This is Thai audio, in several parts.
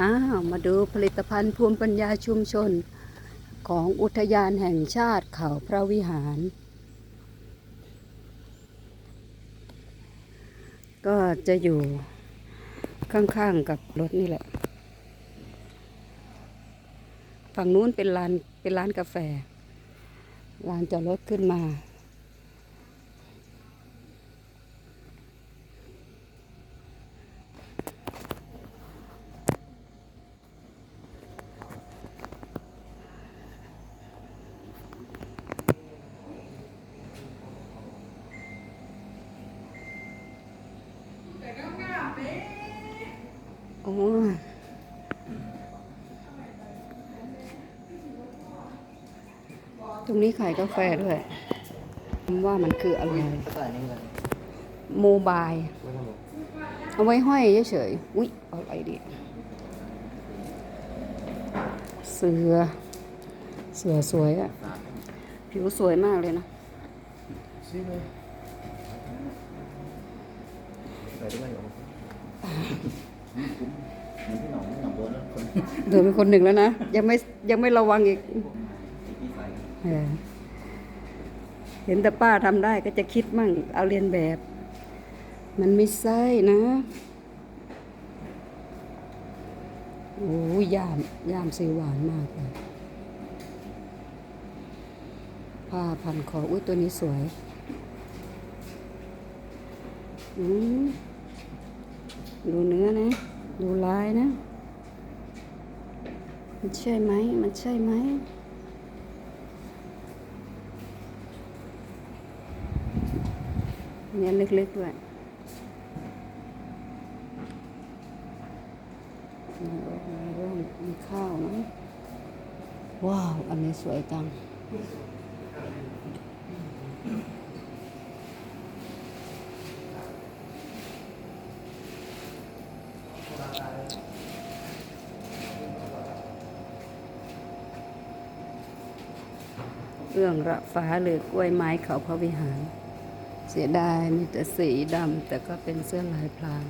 อ้าวมาดูผลิตภัณฑ์ภูมิปัญญาชุมชน ของอุทยานแห่งชาติเขาพระวิหาร ก็จะอยู่ข้างๆกับรถนี่แหละ ฝั่งนู้นเป็นร้านเป็นร้านกาแฟร้านจอดรถขึ้นมา โอ้ตรงนี้ขายกาแฟด้วยว่ามันคืออะไรโมบายเอาไว้ห้อยเฉยๆ อุ๊ยอาอะไรดี เสือ เสือสวยอะผิวสวยมากเลยนะซื้อ เลยใส่ด้วยเหรอคุ้มเหมือนที่หนองหนองโดนแล้วคนเดินเป็นคนหนึ่งแล้วนะ ยังไม่ยังไม่ระวังอีกที่ใส่เออเห็นแต่ป้าทำได้ก็จะคิดมั่ง เอาเรียนแบบ มันไม่ใช่นะ โอ้ยยามยามสีหวานมากเลยผ้าพันคอ อุ้ยตัวนี้สวย อืม ดูเนื้อนะ ดูลายนะ มันใช่ไหม มันใช่ไหมเนี้ยเล็กๆด้วยมมีข้าวนะว้าว อันนี้สวยจัง เอื้องระฟ้าหรือกล้วยไม้เขาพระวิหาร เสียดายมีแต่สีดำแต่ก็เป็นเสื้อลายพราง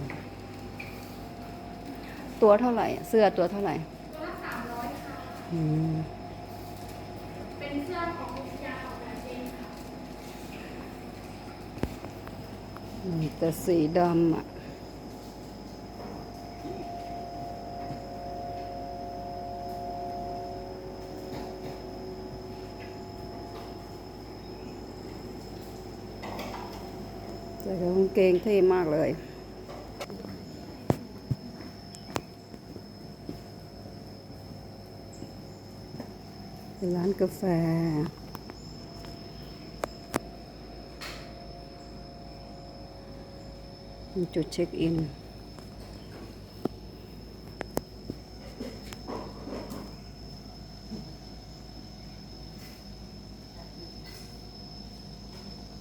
ตัวเท่าไหร่ เสื้อตัวเท่าไหร่ตัวละสามร้อยค่ะอืมเป็นเสื้อของอุทยานของแบบเองค่ะมีแต่สีดำอะ ใส่กางเกงเท่มากเลยเป็นร้านกาแฟมีจุดเช็คอิน